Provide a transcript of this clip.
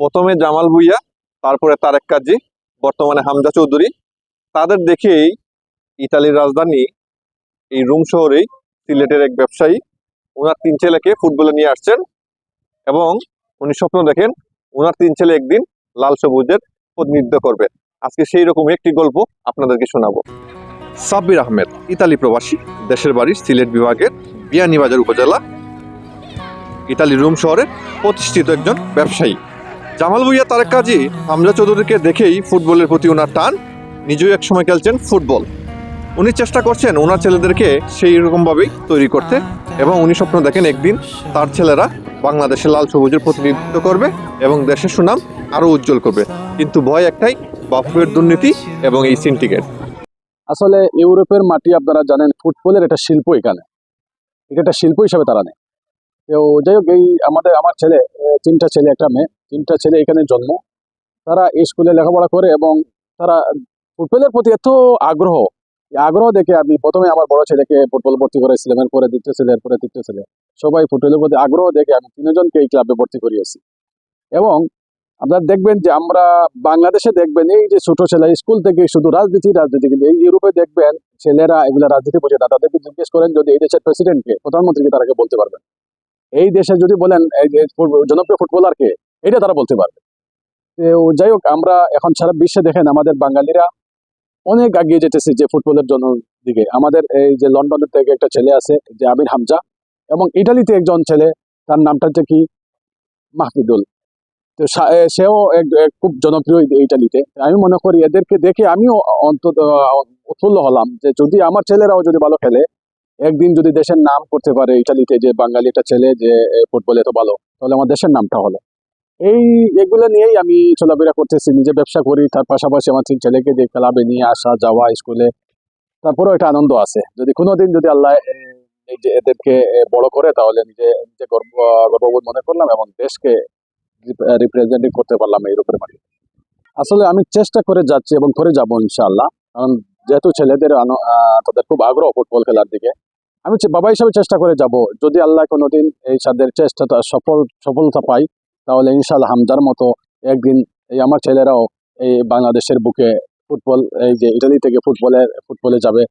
প্রথমে জামাল ভুইয়া, তারপরে তারেক কাজী, বর্তমানে হামজা চৌধুরী। তাদের দেখেই ইতালির রাজধানী, এই রুম শহরেই সিলেটের এক ব্যবসায়ী ওনার তিন ছেলেকে ফুটবলে নিয়ে আসছেন এবং উনি স্বপ্ন দেখেন ওনার তিন ছেলে একদিন লাল সবুজের প্রতিনিধিত্ব করবে। আজকে সেই রকম একটি গল্প আপনাদেরকে শোনাবো। সাব্বির আহমেদ, ইতালি প্রবাসী, দেশের বাড়ি সিলেট বিভাগের বিয়ানীবাজার উপজেলা, ইতালি রুম শহরের প্রতিষ্ঠিত একজন ব্যবসায়ী। জামাল ভুইয়া, তারেক কাজী, হামজা চৌধুরীকে দেখেই ফুটবলের প্রতি ওনার টান। নিজেও একসময় খেলছেন ফুটবল। উনি চেষ্টা করছেন ওনার ছেলেদেরকে সেই রকমভাবেই তৈরি করতে এবং উনি স্বপ্ন দেখেন একদিন তার ছেলেরা বাংলাদেশের লাল সবুজের প্রতিনিধিত্ব করবে এবং দেশের সুনাম আরও উজ্জ্বল করবে। কিন্তু ভয় একটাই বাফুয়ের দুর্নীতি এবং এই সিন্ডিকেট। আসলে ইউরোপের মাটি আপনারা জানেন, ফুটবলের একটা শিল্প এখানে। এটা একটা শিল্প হিসাবে তারা নেয়। তো যাই হোক, এই আমাদের, আমার ছেলে, তিনটা ছেলে, একটা মেয়ে। তিনটা ছেলে এখানে জন্ম। তারা এই স্কুলে লেখাপড়া করে এবং তারা ফুটবলের প্রতি এত আগ্রহ। আগ্রহ দেখে আমি প্রথমে আমার বড় ছেলেকে ফুটবল ভর্তি করেছিলাম এরপরে দ্বিতীয় ছেলে, এরপরে তৃতীয় ছেলে। সবাই ফুটবলের প্রতি আগ্রহ দেখে আমি তিনজনকে এই ক্লাবে ভর্তি করিয়েছি। এবং আপনারা দেখবেন যে আমরা বাংলাদেশে দেখবেন এই যে ছোট ছেলে স্কুল থেকে শুধু রাজনীতি রাজনীতি, কিন্তু এই ইউরোপে দেখবেন ছেলেরা এগুলো রাজনীতি বোঝে না। তাদেরকে জিজ্ঞেস করেন, যদি এই দেশের প্রেসিডেন্টকে প্রধানমন্ত্রীকে তারাকে বলতে পারবেন? এই দেশে যদি বলেন, এই জনপ্রিয় ফুটবলারকে এটা তারা বলতে পারবে। তো যাই হোক, আমরা এখন সারা বিশ্বে দেখেন আমাদের বাঙালিরা অনেক এগিয়ে যেতেছে যে ফুটবলের জন্য দিকে আমাদের এই যে লন্ডনের থেকে একটা ছেলে আছে, যে আমির হামজা, এবং ইটালিতে একজন ছেলে, তার নামটা হচ্ছে কি? মাহফিদুল। তো সেও খুব জনপ্রিয় ইটালিতে। আমি মনে করি এদেরকে দেখে আমিও অন্তত উৎফুল্ল হলাম যে যদি আমার ছেলেরাও যদি ভালো খেলে, একদিন যদি দেশের নাম করতে পারে ইটালিতে যে বাঙালি একটা ছেলে যে ফুটবলে এত ভালো, তাহলে আমার দেশের নামটা হলো। এই এগুলো নিয়েই আমি চলাফেরা করতেছি, নিজে ব্যবসা করি, তার পাশাপাশি আমার তিন ছেলেকে যে ক্লাবে নিয়ে আসা যাওয়া, স্কুলে। তারপরেও একটা আনন্দ আছে। যদি কোনোদিন যদি আল্লাহ এই যে এদেরকে বড় করে, তাহলে নিজে নিজে গর্ব, গর্ববোধ মনে করলাম এবং দেশকে রিপ্রেজেন্টিং করতে পারলাম ইউরোপের মাঠে আসলে আমি চেষ্টা করে যাচ্ছি এবং করে যাব ইনশাআল্লাহ। কারণ যেহেতু ছেলেদের তাদের খুব আগ্রহ ফুটবল খেলার দিকে। আমি বাবা হিসাবে চেষ্টা করে যাব। যদি আল্লাহ কোনোদিন এই তাদের চেষ্টাটা সফল, সফলতা পাই তাহলে ইনশাল্লাহ হামজার মতো একদিন এই আমার ছেলেরাও এই বাংলাদেশের বুকে ফুটবল, এই যে ইটালি থেকে ফুটবলের, ফুটবলে যাবে।